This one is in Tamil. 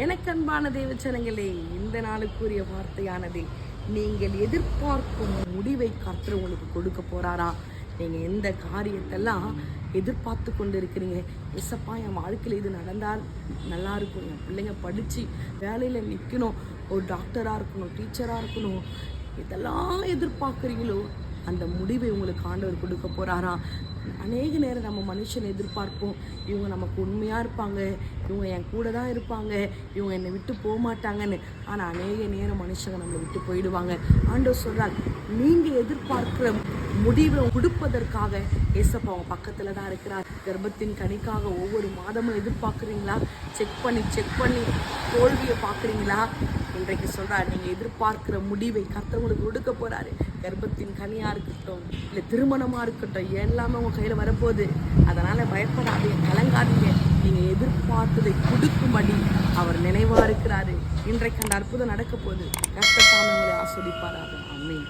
எனக்கு அன்பான தேவச்சனங்களே இந்த நாளுக்குரிய வார்த்தையானது நீங்கள் எதிர்பார்க்கும் முடிவை கர்த்தர் உங்களுக்கு கொடுக்க போறாரா? நீங்க எந்த காரியத்தெல்லாம் எதிர்பார்த்து கொண்டு இருக்கிறீங்க எசப்பா என் வாழ்க்கையில் இது நடந்தால் நல்லா இருக்கும். என் பிள்ளைங்க படிச்சு வேலையில நிற்கணும் ஒரு டாக்டரா இருக்கணும் டீச்சரா இருக்கணும். இதெல்லாம் எதிர்பார்க்குறீங்களோ அந்த முடிவை உங்களுக்கு ஆண்டவர் கொடுக்க போறாரா? அநேக நேரம் நம்ம மனுஷன் எதிர்பார்ப்போம். இவங்க நமக்கு உண்மையாக இருப்பாங்க. இவங்க என் கூட தான் இருப்பாங்க. இவங்க என்னை விட்டு போக மாட்டாங்கன்னு. ஆனால் அநேக நேரம் மனுஷங்க நம்மளை விட்டு போயிடுவாங்க. ஆண்டவர் சொல்கிறார் நீங்கள் எதிர்பார்க்கிற முடிவை கொடுப்பதற்காக ஏசப்பா அவங்க பக்கத்தில் தான் இருக்கிறார். கர்ப்பத்தின் கனிக்காக ஒவ்வொரு மாதமும் எதிர்பார்க்குறீங்களா? செக் பண்ணி செக் பண்ணி தோல்வியை பார்க்குறீங்களா? இன்றைக்கு சொல்கிறார் நீங்கள் எதிர்பார்க்கிற முடிவை கத்தவங்களுக்கு கொடுக்க போகிறாரு கர்ப்பத்தின் கனியாக இருக்கட்டும் இல்லை திருமணமாக இருக்கட்டும் எல்லாமே உங்கள் கையில் வரப்போகுது. அதனால் பயப்படாதீங்க கலங்காதீங்க. நீங்க எதிர்பார்த்ததை கொடுக்கும்படி அவர் நினைவா இருக்கிறாரு இன்றைக்கு அந்த அற்புதம் நடக்க போது கர்த்தர் தாமே உங்களை ஆஸ்வதிப்பாராக. அம்மேன்